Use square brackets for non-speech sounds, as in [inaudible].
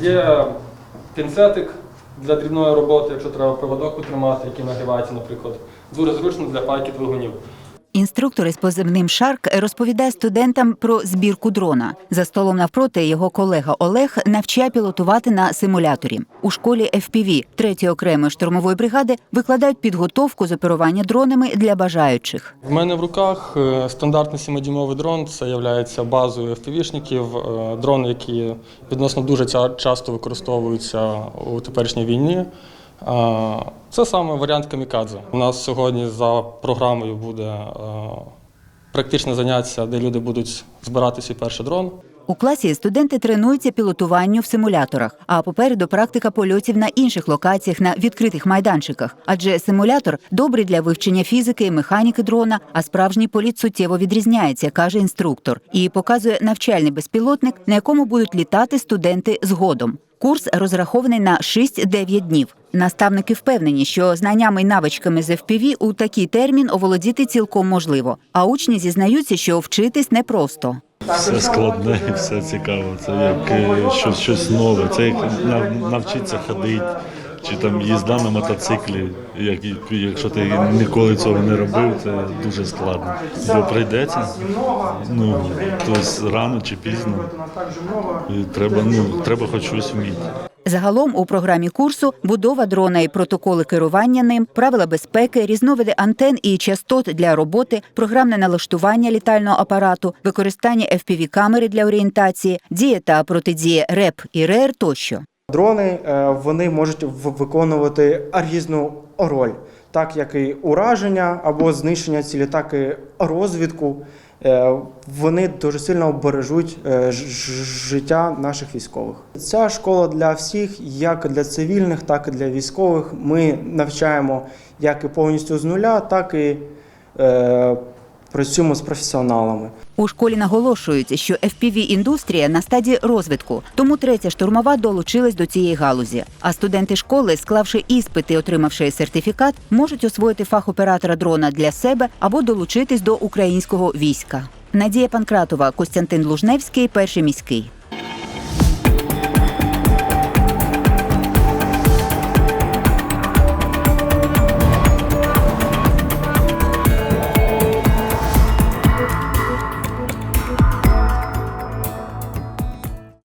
Є пінцетик для дрібної роботи, якщо треба проводок утримати, який нагрівається, наприклад. Дуже зручно для пайки двигунів. Інструктор із позивним Шарк розповідає студентам про збірку дрона. За столом навпроти його колега Олег навчає пілотувати на симуляторі. У школі FPV 3-ї окремої штурмової бригади викладають підготовку з оперування дронами для бажаючих. В мене в руках е, стандартний сімидімовий дрон. Це є базою FPV-шників, е, дрони, які відносно дуже часто використовуються у теперішній війні. Це саме варіант камікадзе. У нас сьогодні за програмою буде практичне заняття, де люди будуть збирати свій перший дрон. У класі студенти тренуються пілотуванню в симуляторах, а попереду практика польотів на інших локаціях на відкритих майданчиках. Адже симулятор добрий для вивчення фізики і механіки дрона, а справжній політ суттєво відрізняється, каже інструктор, і показує навчальний безпілотник, на якому будуть літати студенти згодом. Курс розрахований на 6-9 днів. Наставники впевнені, що знаннями й навичками з FPV у такий термін оволодіти цілком можливо. А учні зізнаються, що вчитись непросто. Все складне [laughs] все цікаво. Це як е, щось, нове. Це як нав- навчитися ходити, чи там їзда на мотоциклі. Як, якщо ти ніколи цього не робив, це дуже складно. Бо прийдеться, ну, тобто рано чи пізно. І треба, ну, треба хоч щось вміти. Загалом у програмі курсу будова дрона і протоколи керування ним, правила безпеки, різновиди антен і частот для роботи, програмне налаштування літального апарату, використання FPV-камери для орієнтації, дія та протидія РЕП і РЕР тощо. Дрони е, вони можуть виконувати різну роль, так як і ураження або знищення цілі, так і розвідку. Е, Вони дуже сильно бережуть е, життя наших військових. Ця школа для всіх, як для цивільних, так і для військових. Ми навчаємо як і повністю з нуля, так і працюємо з професіоналами. У школі наголошують, що FPV-індустрія на стадії розвитку, тому третя штурмова долучилась до цієї галузі. А студенти школи, склавши іспити отримавши сертифікат, можуть освоїти фах оператора дрона для себе або долучитись до українського війська. Надія Панкратова, Костянтин Лужневський, перший міський.